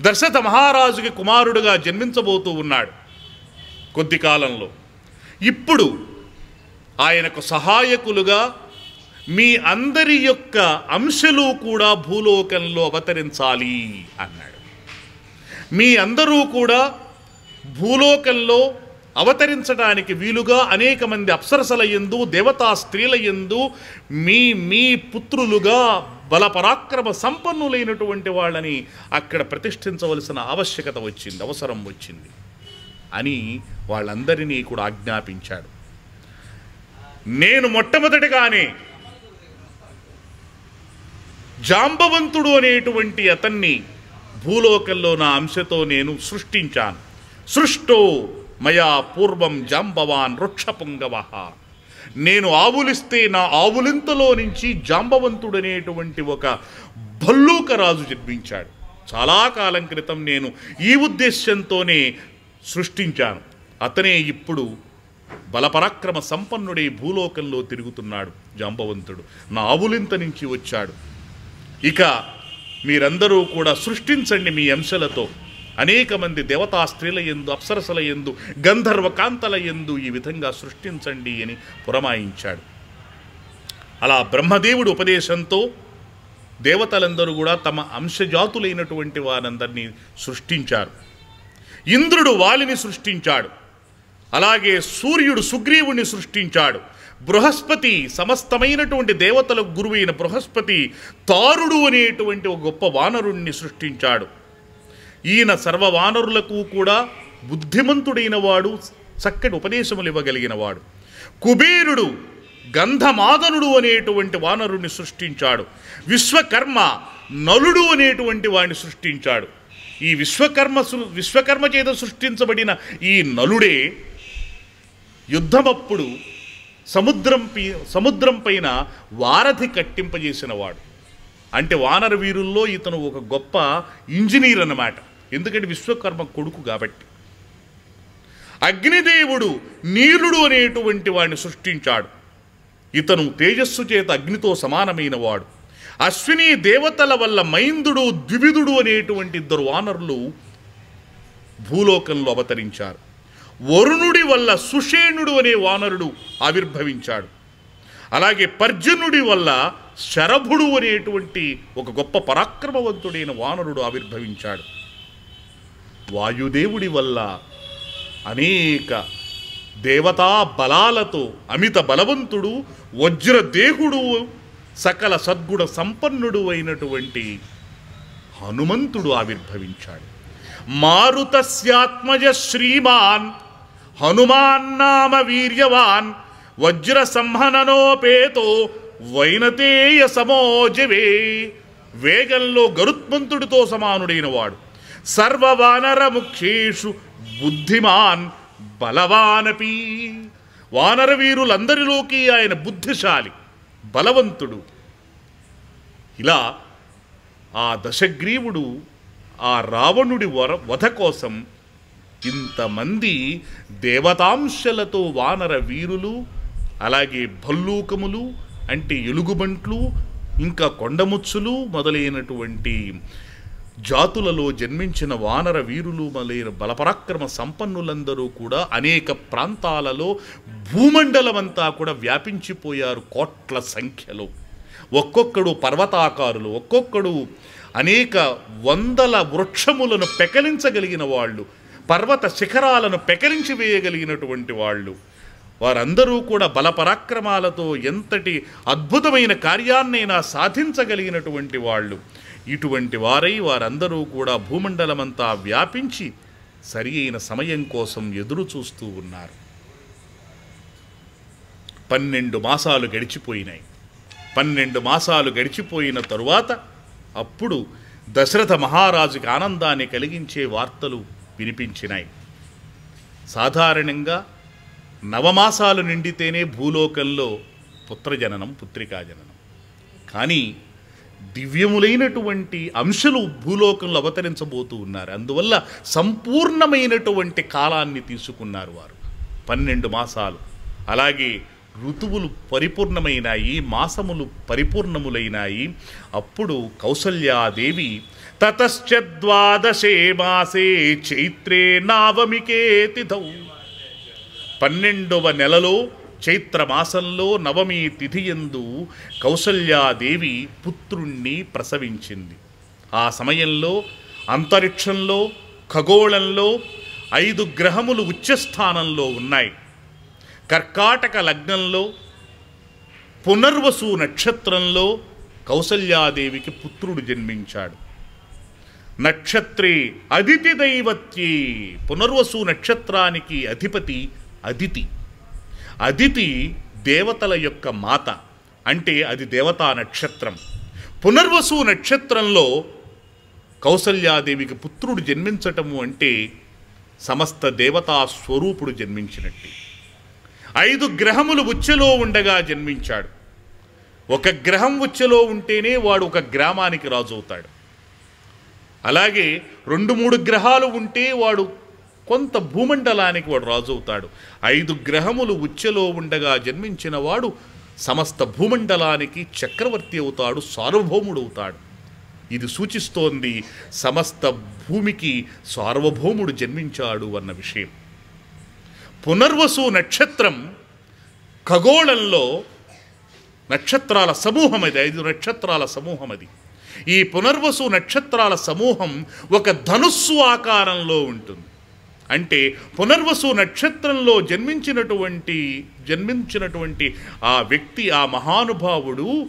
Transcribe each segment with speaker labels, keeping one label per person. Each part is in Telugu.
Speaker 1: దశరథ మహారాజుకి కుమారుడుగా జన్మించబోతూ ఉన్నాడు కొద్ది కాలంలో. ఇప్పుడు ఆయనకు సహాయకులుగా మీ అందరి యొక్క అంశలు కూడా భూలోకంలో అవతరించాలి అన్నాడు. మీ అందరూ కూడా భూలోకంలో అవతరించడానికి వీలుగా అనేక మంది అప్సరసల ఎందు దేవతా స్త్రీల ఎందు మీ మీ పుత్రులుగా బల పరాక్రమ సంపన్నులైనటువంటి వాళ్ళని అక్కడ ప్రతిష్ఠించవలసిన ఆవశ్యకత వచ్చింది అవసరం వచ్చింది అని వాళ్ళందరినీ కూడా ఆజ్ఞాపించాడు. నేను మొట్టమొదటిగానే జాంబవంతుడు అనేటువంటి అతన్ని భూలోకంలో నా అంశతో నేను సృష్టించాను. సృష్టో మయా పూర్వం జాంబవాన్ వృక్షపుంగవ నేను ఆవులిస్తే నా ఆవులింతలో నుంచి జాంబవంతుడనేటువంటి ఒక భల్లూక రాజు జన్మించాడు. చాలా కాలం క్రితం నేను ఈ ఉద్దేశ్యంతోనే సృష్టించాను. అతనే ఇప్పుడు బలపరాక్రమ సంపన్నుడే భూలోకంలో తిరుగుతున్నాడు జాంబవంతుడు. నా ఆవులింత నుంచి వచ్చాడు. ఇక మీరందరూ కూడా సృష్టించండి మీ అంశలతో. అనేక మంది దేవతా స్త్రీల ఎందు అప్సరసల ఎందు గంధర్వ కాంతల ఎందు ఈ విధంగా సృష్టించండి అని పురమాయించాడు. అలా బ్రహ్మదేవుడు ఉపదేశంతో దేవతలందరూ కూడా తమ అంశజాతులైనటువంటి వారందరినీ సృష్టించారు. ఇంద్రుడు వాలిని సృష్టించాడు. అలాగే సూర్యుడు సుగ్రీవుని సృష్టించాడు. బృహస్పతి సమస్తమైనటువంటి దేవతలకు గురువైన బృహస్పతి తారుడు అనేటువంటి ఒక గొప్ప వానరుణ్ణి సృష్టించాడు. ఈయన సర్వ వానరులకు కూడా బుద్ధిమంతుడైన వాడు చక్కటి ఉపదేశములు ఇవ్వగలిగిన వాడు కుబేరుడు గంధమాదనుడు అనేటువంటి వానరుణ్ణి సృష్టించాడు. విశ్వకర్మ నలుడు అనేటువంటి వాడిని సృష్టించాడు. ఈ విశ్వకర్మ విశ్వకర్మ చేత సృష్టించబడిన ఈ నలుడే యుద్ధమప్పుడు సముద్రం సముద్రం పైన వారధి కట్టింపజేసిన వాడు అంటే వానర వీరుల్లో ఇతను ఒక గొప్ప ఇంజనీర్ అన్నమాట ఎందుకంటే విశ్వకర్మ కొడుకు కాబట్టి. అగ్నిదేవుడు నీలుడు అనేటువంటి వాడిని సృష్టించాడు. ఇతను తేజస్సు చేత అగ్నితో సమానమైన వాడు. అశ్విని దేవతల వల్ల మైందుడు ద్వివిధుడు అనేటువంటి ఇద్దరు వానరులు భూలోకంలో అవతరించారు. వరుణుడి వల్ల సుషేణుడు అనే వానరుడు ఆవిర్భవించాడు. అలాగే పర్జనుడి వల్ల శరభుడు అనేటువంటి ఒక గొప్ప పరాక్రమవంతుడైన వానరుడు ఆవిర్భవించాడు. వాయుదేవుడి వల్ల అనేక దేవతా బలాలతో అమిత బలవంతుడు వజ్రదేహుడు సకల సద్గుణ సంపన్నుడు అయినటువంటి హనుమంతుడు ఆవిర్భవించాడు. మారుతస్యాత్మజ శ్రీమాన్ హనుమాన్నామ వీర్యవాన్ వజ్ర సంహననోపేతో వైనతేయ సమోజవే. వేగంలో గరుత్మంతుడితో సమానుడైన వాడు సర్వవానర ముఖ్యేషు బుద్ధిమాన్ బలవానపి. వానర వీరులందరిలోకి ఆయన బుద్ధిశాలి బలవంతుడు. ఇలా ఆ దశగ్రీవుడు ఆ రావణుడి వర వధ కోసం ఇంతమంది దేవతాంశలతో వానర వీరులు అలాగే భల్లూకములు అంటే ఎలుగుబంట్లు ఇంకా కొండముచ్చులు మొదలైనటువంటి జాతులలో జన్మించిన వానర వీరులు మొదలైన బలపరాక్రమ సంపన్నులందరూ కూడా అనేక ప్రాంతాలలో భూమండలమంతా కూడా వ్యాపించిపోయారు కోట్ల సంఖ్యలో. ఒక్కొక్కడు పర్వతాకారులు ఒక్కొక్కడు అనేక వందల వృక్షములను పెకలించగలిగిన వాళ్ళు పర్వత శిఖరాలను పెకలించి వేయగలిగినటువంటి వాళ్ళు. వారందరూ కూడా బలపరాక్రమాలతో ఎంతటి అద్భుతమైన కార్యాన్నైనా సాధించగలిగినటువంటి వాళ్ళు. ఇటువంటి వారై వారందరూ కూడా భూమండలమంతా వ్యాపించి సరి అయిన సమయం కోసం ఎదురు చూస్తూ ఉన్నారు. పన్నెండు మాసాలు గడిచిపోయినాయి. పన్నెండు మాసాలు గడిచిపోయిన తరువాత అప్పుడు దశరథ మహారాజుకి ఆనందాన్ని కలిగించే వార్తలు వినిపించినాయి. సాధారణంగా నవమాసాలు నిండితేనే భూలోకంలో పుత్రజననం పుత్రికాజననం. కానీ దివ్యములైనటువంటి అంశలు భూలోకంలో అవతరించబోతూ ఉన్నారు. అందువల్ల సంపూర్ణమైనటువంటి కాలాన్ని తీసుకున్నారు వారు. పన్నెండు మాసాలు. అలాగే ఋతువులు పరిపూర్ణమైనాయి మాసములు పరిపూర్ణములైనాయి. అప్పుడు కౌసల్యాదేవి తతశ్చద్వాదశే మాసే చైత్రే నావమికే తిథౌ. పన్నెండవ నెలలో చైత్ర మాసంలో నవమి తిథియందు కౌసల్యాదేవి పుత్రుణ్ణి ప్రసవించింది. ఆ సమయంలో అంతరిక్షంలో ఖగోళంలో ఐదు గ్రహములు ఉచ్చస్థానంలో ఉన్నాయి. కర్కాటక లగ్నంలో పునర్వసు నక్షత్రంలో కౌసల్యాదేవికి పుత్రుడు జన్మించాడు. నక్షత్రే అదితి దైవత్యే పునర్వసు నక్షత్రానికి అధిపతి అదితి. అదితి దేవతల యొక్క మాత అంటే అది దేవతా నక్షత్రం. పునర్వసు నక్షత్రంలో కౌసల్యాదేవికి పుత్రుడు జన్మించటము అంటే సమస్త దేవతా స్వరూపుడు జన్మించినట్టు. ఐదు గ్రహములు ఉచ్చెలో ఉండగా జన్మించాడు. ఒక గ్రహం ఉచ్చెలో ఉంటేనే వాడు ఒక గ్రామానికి రాజు అవుతాడు అలాగే రెండు మూడు గ్రహాలు ఉంటే వాడు కొంత భూమండలానికి వాడు రాజు అవుతాడు ఐదు గ్రహములు ఉచ్చెలో ఉండగా జన్మించిన వాడు సమస్త భూమండలానికి చక్రవర్తి అవుతాడు సార్వభౌముడు అవుతాడు ఇది సూచిస్తోంది సమస్త భూమికి సార్వభౌముడు జన్మించాడు అన్న విషయం. పునర్వసు నక్షత్రం ఖగోళంలో నక్షత్రాల సమూహం అది ఐదు నక్షత్రాల సమూహం అది. ఈ పునర్వసు నక్షత్రాల సమూహం ఒక ధనుస్సు ఆకారంలో ఉంటుంది. అంటే పునర్వసు నక్షత్రంలో జన్మించినటువంటి జన్మించినటువంటి ఆ వ్యక్తి ఆ మహానుభావుడు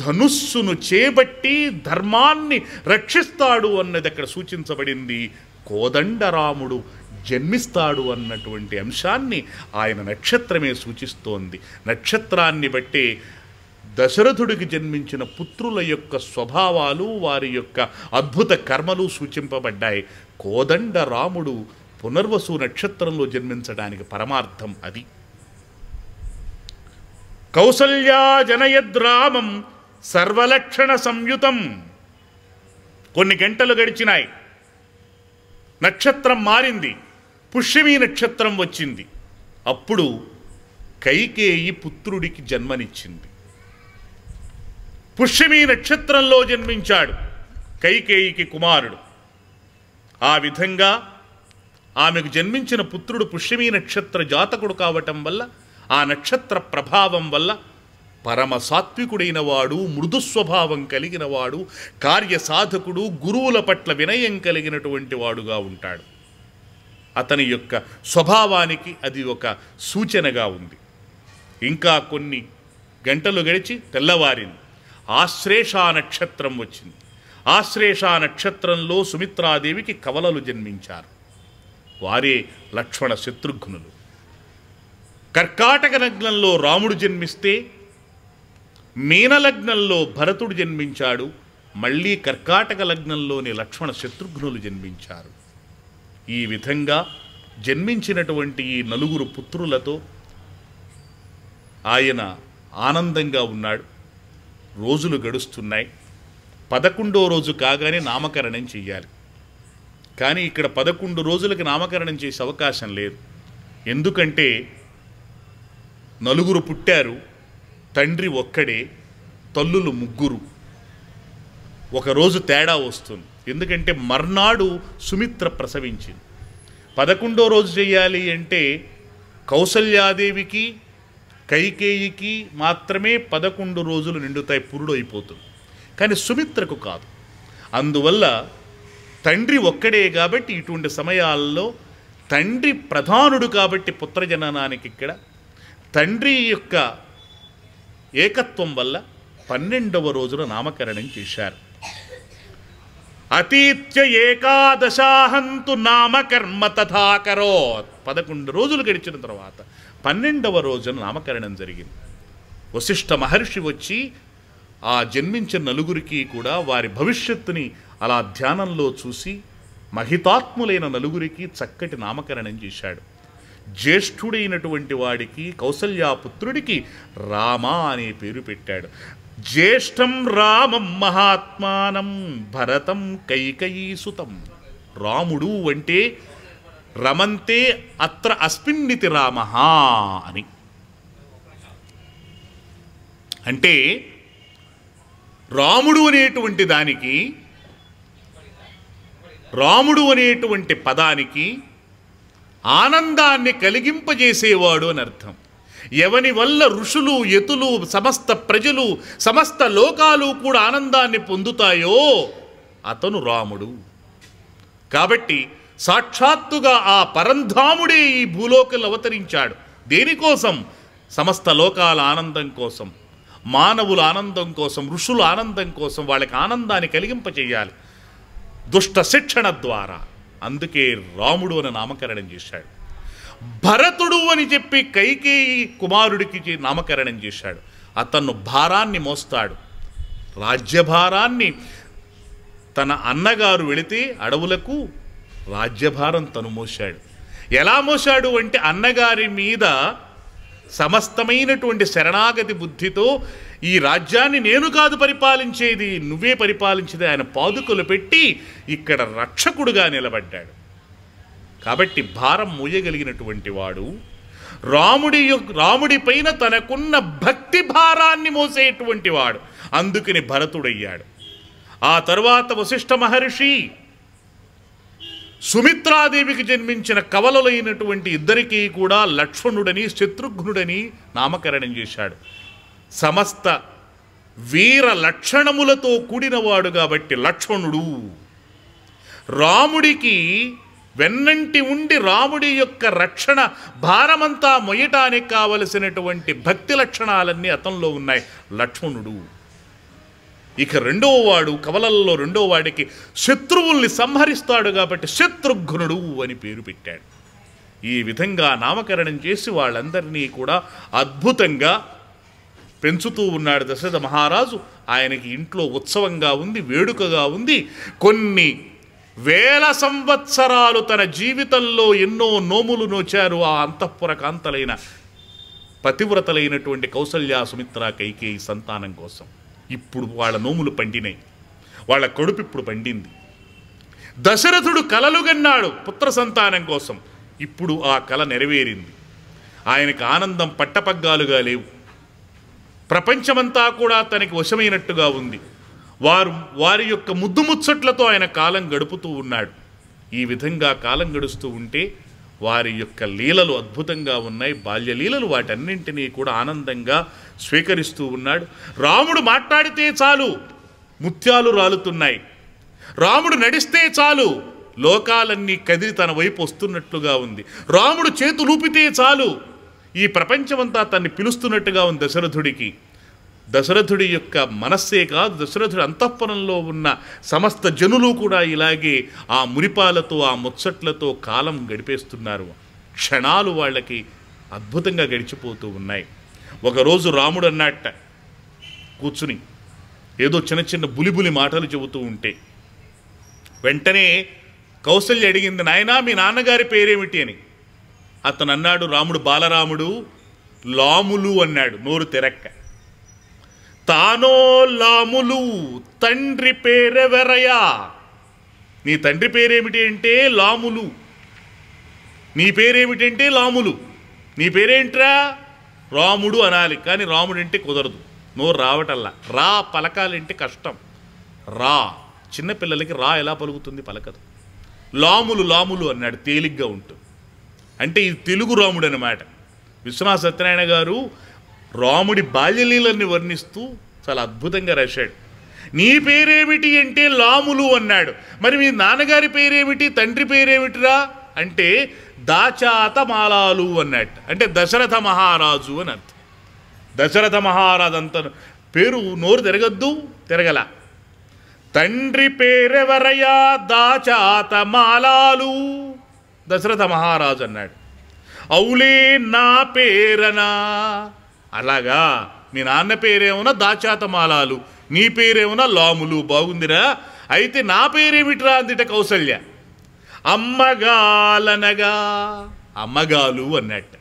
Speaker 1: ధనుస్సును చేపట్టి ధర్మాన్ని రక్షిస్తాడు అన్నది అక్కడ సూచించబడింది. కోదండరాముడు జన్మిస్తాడు అన్నటువంటి అంశాన్ని ఆయన నక్షత్రమే సూచిస్తోంది. నక్షత్రాన్ని బట్టే దశరథుడికి జన్మించిన పుత్రుల యొక్క స్వభావాలు వారి యొక్క అద్భుత కర్మలు సూచింపబడ్డాయి. కోదండ రాముడు పునర్వసు నక్షత్రంలో జన్మించడానికి పరమార్థం అది. కౌసల్యా జనయద్రామం సర్వలక్షణ సంయుతం. కొన్ని గంటలు గడిచినాయి. నక్షత్రం మారింది. పుష్యమీ నక్షత్రం వచ్చింది. అప్పుడు కైకేయి పుత్రుడికి జన్మనిచ్చింది. పుష్యమీ నక్షత్రంలో జన్మించాడు కైకేయికి కుమారుడు. ఆ విధంగా ఆమెకు జన్మించిన పుత్రుడు పుష్యమీ నక్షత్ర జాతకుడు కావటం వల్ల ఆ నక్షత్ర ప్రభావం వల్ల పరమ సాత్వికుడైన వాడు మృదు స్వభావం కలిగిన వాడు కార్యసాధకుడు గురువుల పట్ల వినయం కలిగినటువంటి వాడుగా ఉంటాడు. అతని యొక్క స్వభావానికి అది ఒక సూచనగా ఉంది. ఇంకా కొన్ని గంటలు గడిచి తెల్లవారింది. ఆశ్లేష నక్షత్రం వచ్చింది. ఆశ్లేష నక్షత్రంలో సుమిత్రాదేవికి కవలలు జన్మించారు. వారే లక్ష్మణ శత్రుఘ్నులు. కర్కాటక లగ్నంలో రాముడు జన్మిస్తే మీనలగ్నంలో భరతుడు జన్మించాడు మళ్ళీ కర్కాటక లగ్నంలోని లక్ష్మణ శత్రుఘ్నులు జన్మించారు. ఈ విధంగా జన్మించినటువంటి ఈ నలుగురు పుత్రులతో ఆయన ఆనందంగా ఉన్నాడు. రోజులు గడుస్తున్నాయి. పదకొండో రోజు కాగానే నామకరణం చెయ్యాలి. కానీ ఇక్కడ పదకొండు రోజులకి నామకరణం చేసే అవకాశం లేదు. ఎందుకంటే నలుగురు పుట్టారు తండ్రి ఒక్కడే తల్లులు ముగ్గురు. ఒకరోజు తేడా వస్తుంది. ఎందుకంటే మర్నాడు సుమిత్ర ప్రసవించింది. పదకొండో రోజు చేయాలి అంటే కౌసల్యాదేవికి కైకేయికి మాత్రమే పదకొండు రోజులు నిండుతాయి పురుడు అయిపోతుంది కానీ సుమిత్రకు కాదు. అందువల్ల తండ్రి ఒక్కడే కాబట్టి ఇటువంటి సమయాల్లో తండ్రి ప్రధానుడు కాబట్టి పుత్రజననానికి ఇక్కడ తండ్రి యొక్క ఏకత్వం వల్ల పన్నెండవ రోజున నామకరణం చేశారు. అతీత్య ఏకాదశాహంతు నామకర్మ తథాకరో పదకొండు రోజులు గడిచిన తర్వాత పన్నెండవ రోజున నామకరణం జరిగింది. వశిష్ఠ మహర్షి వచ్చి ఆ జన్మించిన నలుగురికి కూడా వారి భవిష్యత్తుని అలా ధ్యానంలో చూసి మహితాత్ములైన నలుగురికి చక్కటి నామకరణం చేశాడు. జ్యేష్ఠుడైనటువంటి వాడికి కౌసల్యాపుత్రుడికి రామ అనే పేరు పెట్టాడు. జ్యేష్ఠం రామం మహాత్మానం భరతం కైకయీసుతం. రాముడు అంటే రమంతే అత్ర అస్మిన్నితి రామ అని. అంటే రాముడు అనేటువంటి దానికి రాముడు అనేటువంటి పదానికి ఆనందాన్ని కలిగింపజేసేవాడు అని అర్థం. ఎవని వల్ల ఋషులు యతులు సమస్త ప్రజలు సమస్త లోకాలు కూడా ఆనందాన్ని పొందుతాయో అతను రాముడు. కాబట్టి సాక్షాత్తుగా ఆ పరంధాముడే ఈ భూలోకలు అవతరించాడు. దేనికోసం? సమస్త లోకాల ఆనందం కోసం. మానవుల ఆనందం కోసం ఋషుల ఆనందం కోసం వాళ్ళకి ఆనందాన్ని కలిగింపచేయాలి దుష్ట శిక్షణ ద్వారా. అందుకే రాముడు అని నామకరణం చేశాడు. భరతుడు అని చెప్పి కైకేయి కుమారుడికి నామకరణం చేశాడు. అతను భారాన్ని మోస్తాడు. రాజ్యభారాన్ని తన అన్నగారు వెళితే అడవులకు రాజ్యభారం తను మోశాడు. ఎలా మోశాడు అంటే అన్నగారి మీద సమస్తమైనటువంటి శరణాగతి బుద్ధితో ఈ రాజ్యాన్ని నేను కాదు పరిపాలించేది నువ్వే పరిపాలించేది ఆయన పాదుకలు పెట్టి ఇక్కడ రక్షకుడుగా నిలబడ్డాడు. కాబట్టి భారం మోయగలిగినటువంటి వాడు రాముడి రాముడి పైన తనకున్న భక్తి భారాన్ని మోసేటువంటి వాడు. అందుకని భరతుడయ్యాడు. ఆ తరువాత వశిష్ఠ మహర్షి సుమిత్రాదేవికి జన్మించిన కవలలైనటువంటి ఇద్దరికీ కూడా లక్ష్మణుడని శత్రుఘ్నుడని నామకరణం చేశాడు. సమస్త వీర లక్షణములతో కూడినవాడు కాబట్టి లక్ష్మణుడు. రాముడికి వెన్నంటి ఉండి రాముడి యొక్క రక్షణ భారమంతా మొయ్యటానికి కావలసినటువంటి భక్తి లక్షణాలన్నీ అతనిలో ఉన్నాయి. లక్ష్మణుడు. ఇక రెండవ వాడు కవలల్లో రెండవ వాడికి శత్రువుల్ని సంహరిస్తాడు కాబట్టి శత్రుఘ్నుడు అని పేరు పెట్టాడు. ఈ విధంగా నామకరణం చేసి వాళ్ళందరినీ కూడా అద్భుతంగా పెంచుతూ ఉన్నాడు దశరథ మహారాజు. ఆయనకి ఇంట్లో ఉత్సవంగా ఉంది వేడుకగా ఉంది. కొన్ని వేల సంవత్సరాలు తన జీవితంలో ఎన్నో నోములు నోచారు. ఆ అంతఃపుర కాంతలైన పతివ్రతలైనటువంటి కౌసల్యా సుమిత్ర కైకేయి సంతానం కోసం. ఇప్పుడు వాళ్ళ నోములు పండినాయి. వాళ్ళ కడుపు ఇప్పుడు పండింది. దశరథుడు కలలుగన్నాడు పుత్ర సంతానం కోసం. ఇప్పుడు ఆ కల నెరవేరింది. ఆయనకు ఆనందం పట్టపగ్గాలుగా లేవు. ప్రపంచమంతా కూడా తనకి వశమైనట్టుగా ఉంది. వారు వారి యొక్క ముద్దు ముచ్చట్లతో ఆయన కాలం గడుపుతూ ఉన్నాడు. ఈ విధంగా కాలం గడుస్తూ ఉంటే వారి యొక్క లీలలు అద్భుతంగా ఉన్నాయి. బాల్య లీలలు వాటన్నింటినీ కూడా ఆనందంగా స్వీకరిస్తూ ఉన్నాడు. రాముడు మాట్లాడితే చాలు ముత్యాలు రాలుతున్నాయి. రాముడు నడిస్తే చాలు లోకాలన్నీ కదిలి తన వైపు వస్తున్నట్లుగా ఉంది. రాముడు చేతులూపితే చాలు ఈ ప్రపంచమంతా తన్ని పిలుస్తున్నట్టుగా ఉంది దశరథుడికి. దశరథుడి యొక్క మనస్సే కాదు దశరథుడి అంతఃపురంలో ఉన్న సమస్త జనులు కూడా ఇలాగే ఆ మురిపాలతో ఆ ముచ్చట్లతో కాలం గడిపేస్తున్నారు. క్షణాలు వాళ్ళకి అద్భుతంగా గడిచిపోతూ ఉన్నాయి. ఒకరోజు రాముడు అన్నట్ట కూర్చుని. ఏదో చిన్న చిన్న బులిబులి మాటలు చెబుతూ ఉంటే వెంటనే కౌసల్య అడిగింది నాయనా మీ నాన్నగారి పేరేమిటి? అని. అతను అన్నాడు రాముడు బాలరాముడు లాములు అన్నాడు నోరు తెరక్క. తానో లాములు తండ్రి పేరెవరయా నీ తండ్రి పేరేమిటి అంటే లాములు. నీ పేరేమిటంటే లాములు. నీ పేరేంట్రా? రాముడు అనాలి కానీ రాముడు అంటే కుదరదు. నోరు రావటల్లా. రా పలకాలంటే కష్టం. రా. చిన్నపిల్లలకి రా ఎలా పలుకుతుంది? పలకదు. లాములు లాములు అన్నాడు తేలిగ్గా ఉంటుంది అంటే ఇది తెలుగు రాముడు అనమాట విశ్వనాథ సత్యనారాయణ గారు రాముడి బాల్యలీలని వర్ణిస్తూ చాలా అద్భుతంగా రాశాడు. నీ పేరేమిటి అంటే లాములు అన్నాడు. మరి మీ నాన్నగారి పేరేమిటి? తండ్రి పేరేమిటిరా? అంటే దాచాత మాలాలు అన్నట్టు. అంటే దశరథ మహారాజు అని అర్థం. దశరథ మహారాజు అంత పేరు నోరు తిరగద్దు తిరగల. తండ్రి పేరెవరయా దాచాత మాలాలు. దశరథ మహారాజు అన్నాడు. అవులే నా పేరనా? అలాగా మీ నాన్న పేరేమన్నా దాచాతమాలాలు నీ పేరేమన్నా లాములు బాగుందిరా? అయితే నా పేరేమిట్రా అందిట కౌసల్య? అమ్మగాలనగా. అమ్మగాలు అన్నట్టు.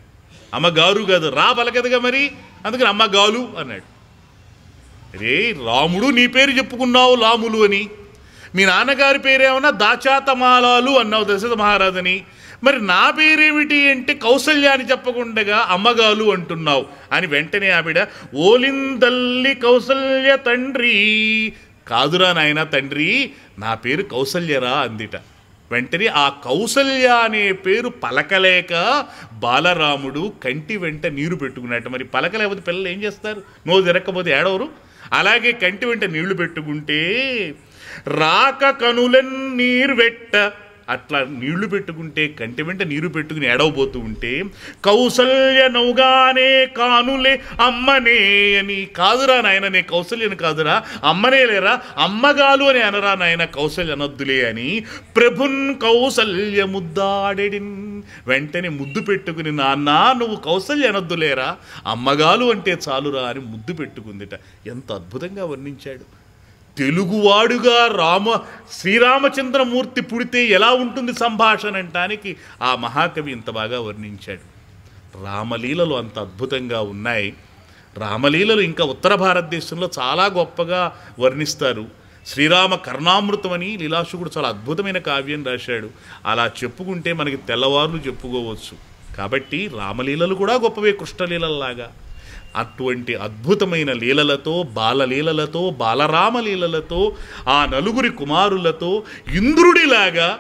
Speaker 1: అమ్మగారు కాదు రా పలకదుగా మరి. అందుకని అమ్మగాలు అన్నాడు. రే రాముడు నీ పేరు చెప్పుకున్నావు లాములు అని. మీ నాన్నగారి పేరేమన్నా దాచాతమాలాలు అన్నావు దశరథ మహారాజని? మరి నా పేరేమిటి అంటే కౌసల్య అని చెప్పకుండగా అమ్మగాలు అంటున్నావు. అని వెంటనే ఆవిడ ఓలిందల్లి కౌసల్య తండ్రి. కాదురా నాయన తండ్రి నా పేరు కౌసల్యరా అందిట. వెంటనే ఆ కౌసల్య అనే పేరు పలకలేక బాలరాముడు కంటి వెంట నీరు పెట్టుకున్నట్టు మరి పలకలేకపోతే పిల్లలు ఏం చేస్తారు? నో తిరగకపోతే ఏడవరు? అలాగే కంటి వెంట నీళ్ళు పెట్టుకుంటే రాక కనులన్నీ వెట్ట. అట్లా నీళ్ళు పెట్టుకుంటే కంటి వెంట నీరు పెట్టుకుని ఎడవబోతూ ఉంటే కౌసల్య నౌగానే కానులే అమ్మనే అని కాదురా నాయన నే కౌసల్యను కాదురా అమ్మనే లేరా అమ్మగాలు అని అనరా నాయన కౌసల్య అనద్దులే అని ప్రభున్ కౌసల్య ముద్దాడెడిన్. వెంటనే ముద్దు పెట్టుకుని నాన్న నువ్వు కౌసల్య అనద్దులేరా అమ్మగాలు అంటే చాలురా అని ముద్దు పెట్టుకుందిట. ఎంత అద్భుతంగా వర్ణించాడు. తెలుగువాడుగా రామ శ్రీరామచంద్రమూర్తి పుడితే ఎలా ఉంటుంది సంభాషణ అంటానికి ఆ మహాకవి ఇంత బాగా వర్ణించాడు. రామలీలలు అంత అద్భుతంగా ఉన్నాయి. రామలీలలు ఇంకా ఉత్తర భారతదేశంలో చాలా గొప్పగా వర్ణిస్తారు. శ్రీరామ కర్ణామృతం అని లీలాశుకుడు చాలా అద్భుతమైన కావ్యం రాశాడు. అలా చెప్పుకుంటే మనకి తెల్లవారులు చెప్పుకోవచ్చు. కాబట్టి రామలీలలు కూడా గొప్పవే కృష్ణలీలల్లాగా. అటువంటి అద్భుతమైన లీలలతో బాలలీలలతో బాలరామ లీలలతో ఆ నలుగురి కుమారులతో ఇంద్రుడిలాగా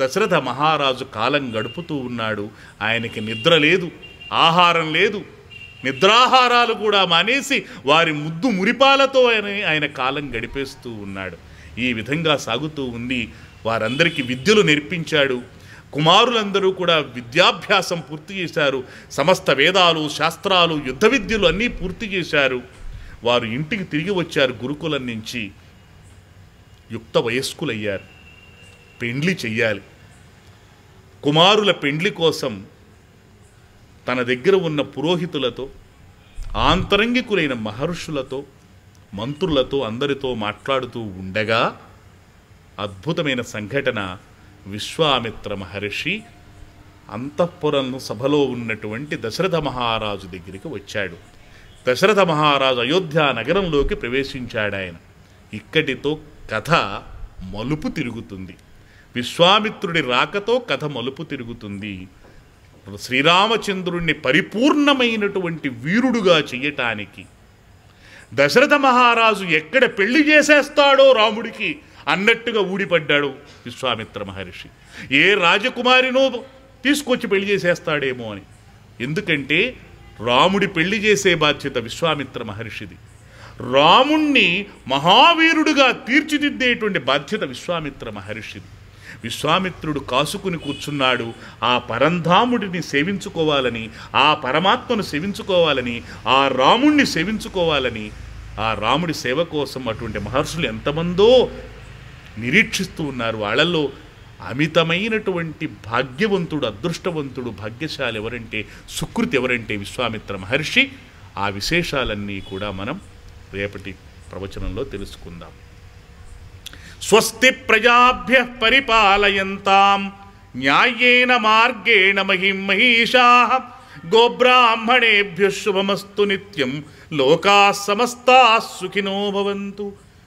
Speaker 1: దశరథ మహారాజు కాలం గడుపుతూ ఉన్నాడు. ఆయనకి నిద్ర లేదు ఆహారం లేదు నిద్రాహారాలు కూడా మానేసి వారి ముద్దు మురిపాలతో ఆయన ఆయన కాలం గడిపేస్తూ ఉన్నాడు. ఈ విధంగా సాగుతూ ఉంది. వారందరికీ విద్యలు నేర్పించాడు. కుమారులందరూ కూడా విద్యాభ్యాసం పూర్తి చేశారు. సమస్త వేదాలు శాస్త్రాలు యుద్ధ విద్యలు అన్నీ పూర్తి చేశారు. వారు ఇంటికి తిరిగి వచ్చారు గురుకులం నుంచి. యుక్త వయస్కులయ్యారు. పెండ్లి చెయ్యాలి. కుమారుల పెండ్లి కోసం తన దగ్గర ఉన్న పురోహితులతో ఆంతరంగికులైన మహర్షులతో మంత్రులతో అందరితో మాట్లాడుతూ ఉండగా అద్భుతమైన సంఘటన విశ్వామిత్ర మహర్షి అంతఃపురం సభలో ఉన్నటువంటి దశరథ మహారాజు దగ్గరికి వచ్చాడు. దశరథ మహారాజు అయోధ్య నగరంలోకి ప్రవేశించాడు ఆయన. ఇక్కడితో కథ మలుపు తిరుగుతుంది. విశ్వామిత్రుడి రాకతో కథ మలుపు తిరుగుతుంది. శ్రీరామచంద్రుణ్ణి పరిపూర్ణమైనటువంటి వీరుడుగా చెయ్యటానికి దశరథ మహారాజు ఎక్కడ పెళ్ళి చేసేస్తాడో రాముడికి అన్నట్టుగా ఊడిపడ్డాడు విశ్వామిత్ర మహర్షి. ఏ రాజకుమారినో తీసుకొచ్చి పెళ్ళి చేసేస్తాడేమో అని. ఎందుకంటే రాముడి పెళ్ళి చేసే బాధ్యత విశ్వామిత్ర మహర్షిది. రాముణ్ణి మహావీరుడుగా తీర్చిదిద్దేటువంటి బాధ్యత విశ్వామిత్ర మహర్షిది. విశ్వామిత్రుడు కాసుకుని కూర్చున్నాడు. ఆ పరంధాముడిని సేవించుకోవాలని ఆ పరమాత్మను సేవించుకోవాలని ఆ రాముణ్ణి సేవించుకోవాలని ఆ రాముడి సేవ కోసం అటువంటి మహర్షులు ఎంతమందో నిరీక్షిస్తూ ఉన్నారు. వాళ్ళల్లో అమితమైనటువంటి భాగ్యవంతుడు అదృష్టవంతుడు భాగ్యశాలి ఎవరంటే సుకృతి ఎవరంటే విశ్వామిత్ర మహర్షి. ఆ విశేషాలన్నీ కూడా మనం రేపటి ప్రవచనంలో తెలుసుకుందాం. స్వస్తి ప్రజాభ్య పరిపాలయంతాం. న్యాయేన మార్గేణ మహిం మహిషా. గోబ్రాహ్మణేభ్య శుభమస్తు నిత్యం. లోకా సమస్తా సుఖినో భవంతు.